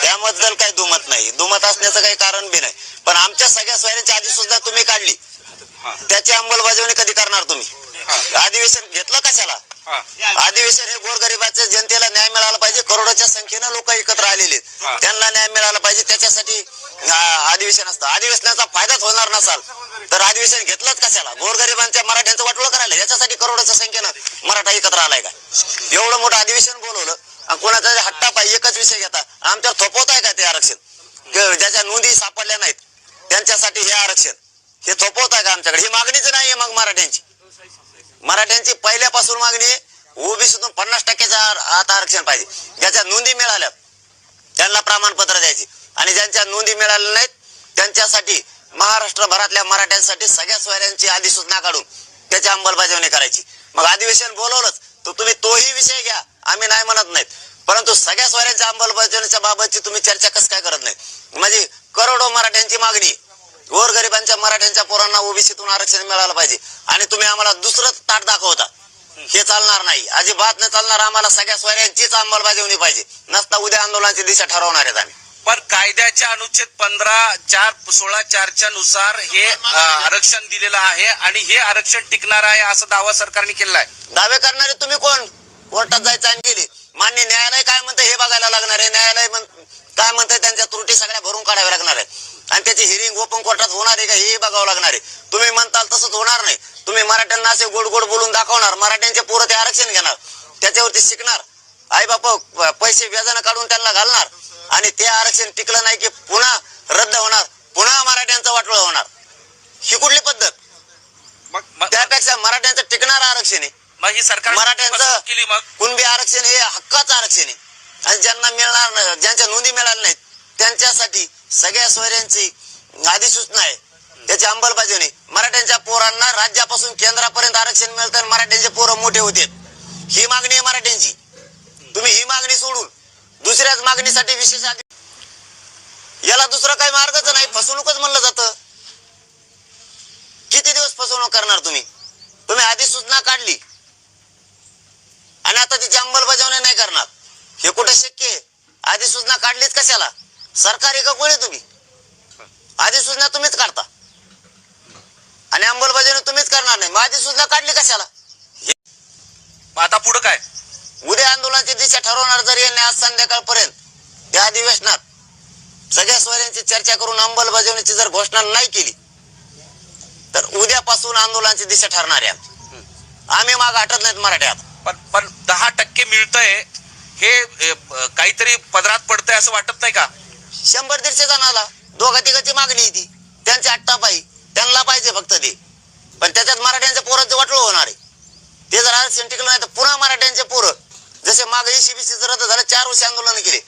त्याच्याबद्दल काही दुमत नाही. दुमत असण्याचं काही कारण बी नाही. पण आमच्या सगळ्या सोयऱ्यांची अधिसूचना तुम्ही काढली. त्याची अंमलबजावणी कधी करणार तुम्ही? अधिवेशन घेतलं कशाला. अधिवेशन हे गोरगरिबाच्या जनतेला न्याय मिळाला पाहिजे. करोडोच्या संख्येनं लोक एकत्र आलेले आहेत. त्यांना न्याय मिळाला पाहिजे. त्याच्यासाठी अधिवेशन असतं. अधिवेशनाचा फायदाच होणार नसाल तर अधिवेशन घेतलंच कशाला? गोरगरिबांच्या मराठ्यांचं वाटलं करायला याच्यासाठी करोडोच्या संख्येनं मराठा एकत्र आलाय का? एवढं मोठं अधिवेशन बोलवलं आणि कोणाचा हट्टा पाहिजे एकच विषय घेता. आमच्यावर थोपवत आहे का ते आरक्षण? ज्याच्या नोंदी सापडल्या नाहीत त्यांच्यासाठी हे आरक्षण. हे थोपवत आहे का आमच्याकडे? ही मागणीच नाहीये मग मराठ्यांची. मराठ्यांची पहिल्यापासून मागणी ओबीसीतून पन्नास टक्क्याच्या आता आरक्षण पाहिजे. ज्याच्या नोंदी मिळाल्या त्यांना प्रमाणपत्र द्यायची. आणि ज्यांच्या नोंदी मिळाल्या नाहीत त्यांच्यासाठी महाराष्ट्रभरातल्या मराठ्यांसाठी सगळ्या सोयऱ्यांची अधिसूचना काढून त्याची अंमलबजावणी करायची. मग अधिवेशन बोलवलंच तर तुम्ही तोही विषय घ्या. आम्ही नाही म्हणत नाहीत. परंतु सगळ्या सोयऱ्यांच्या अंमलबजावणीच्या बाबतची तुम्ही चर्चा कसं काय करत नाही म्हणजे करोडो मराठ्यांची मागणी. गोरगरिबांच्या मराठ्यांच्या पोरांना ओबीसीतून आरक्षण मिळालं पाहिजे. आणि तुम्ही आम्हाला दुसरं ताट दाखवता. हे चालणार नाही. अजिबात नाही चालणार आम्हाला सगळ्या सोयऱ्यांचीच अंमलबजावणी पाहिजे. नसता उद्या आंदोलनाची दिशा ठरवणार आहेत आम्ही. पण कायद्याच्या अनुच्छेद पंधरा चार सोळा चारच्या नुसार हे आरक्षण दिलेलं आहे आणि हे आरक्षण टिकणार आहे असा दावा सरकारने केलेला आहे. दावे करणारे तुम्ही कोण? कोर्टात जायचं मान्य न्यायालय काय म्हणतं हे बघायला लागणार आहे. न्यायालय काय म्हणतंय त्यांच्या त्रुटी सगळ्या भरून काढाव्या लागणार आहे. आणि त्याची हिरिंग ओपन कोर्टात होणार आहे का हे बघावं लागणार आहे. तुम्ही म्हणताल तसंच होणार नाही. तुम्ही मराठ्यांना असे गोड गोड बोलून दाखवणार. मराठ्यांचे पोरं ते आरक्षण घेणार. त्याच्यावरती शिकणार. आई बाप पैसे व्याजानं काढून त्यांना घालणार. आणि ते आरक्षण टिकलं नाही की पुन्हा रद्द होणार. पुन्हा मराठ्यांचं वाटोळं होणार. ही कुठली पद्धत? त्यापेक्षा मराठ्यांचं टिकणारं आरक्षण आहे. मग ही सरकार मराठ्यांचं केली मग? कुणबी आरक्षण हे हक्काचं आरक्षण आहे. आणि ज्यांना मिळणार नाही- ज्यांच्या नोंदी मिळाल्या नाहीत त्यांच्यासाठी सगळ्या सोयऱ्यांची अधिसूचना आहे. त्याची अंमलबजावणी मराठ्यांच्या पोरांना राज्यापासून केंद्रापर्यंत आरक्षण मिळतं आणि मराठ्यांचे पोरं मोठे होते ही मागणी आहे मराठ्यांची. तुम्ही ही मागणी सोडून दुसऱ्याच मागणीसाठी विशेष आधी याला दुसरा काही मार्गच नाही फसवणूकच म्हणलं जातं किती दिवस फसवणूक करणार तुम्ही तुम्ही अधिसूचना काढली आणि आता तिची अंमलबजावणी नाही करणार हे कुठं शक्य आहे? अधिसूचना काढलीच कशाला? सरकारी का कोणी तुम्ही? अधिसूचना तुम्हीच काढता. आणि अंमलबजावणी तुम्हीच करणार नाही. मग अधिसूचना काढली कशाला? मग आता पुढे काय? उद्या आंदोलनाची दिशा ठरवणार जर यांनी आज संध्याकाळपर्यंत. त्या अधिवेशनात. सगळ्या सोयऱ्यांची चर्चा करून अंमलबजावणीची जर घोषणा नाही केली तर उद्यापासून आंदोलनाची दिशा ठरणार आहे. आम्ही माग हटत नाहीत मराठ्यात. पण पण दहा टक्के मिळतंय हे काहीतरी पदरात पडतंय असं वाटत नाही का? शंभर दीडशे जणाला. दोघा तिघाची मागणी होती. त्यांची आट्टा पायी त्यांना पाहिजे फक्त ते. पण त्याच्यात मराठ्यांच्या पोरांचं वाटलं होणार आहे. ते जर आरक्षण टिकलं नाही तर पुन्हा मराठ्यांचे पोरं. जसे मागे ईसीबीसी रद्द झालं चार वर्ष आंदोलन केले.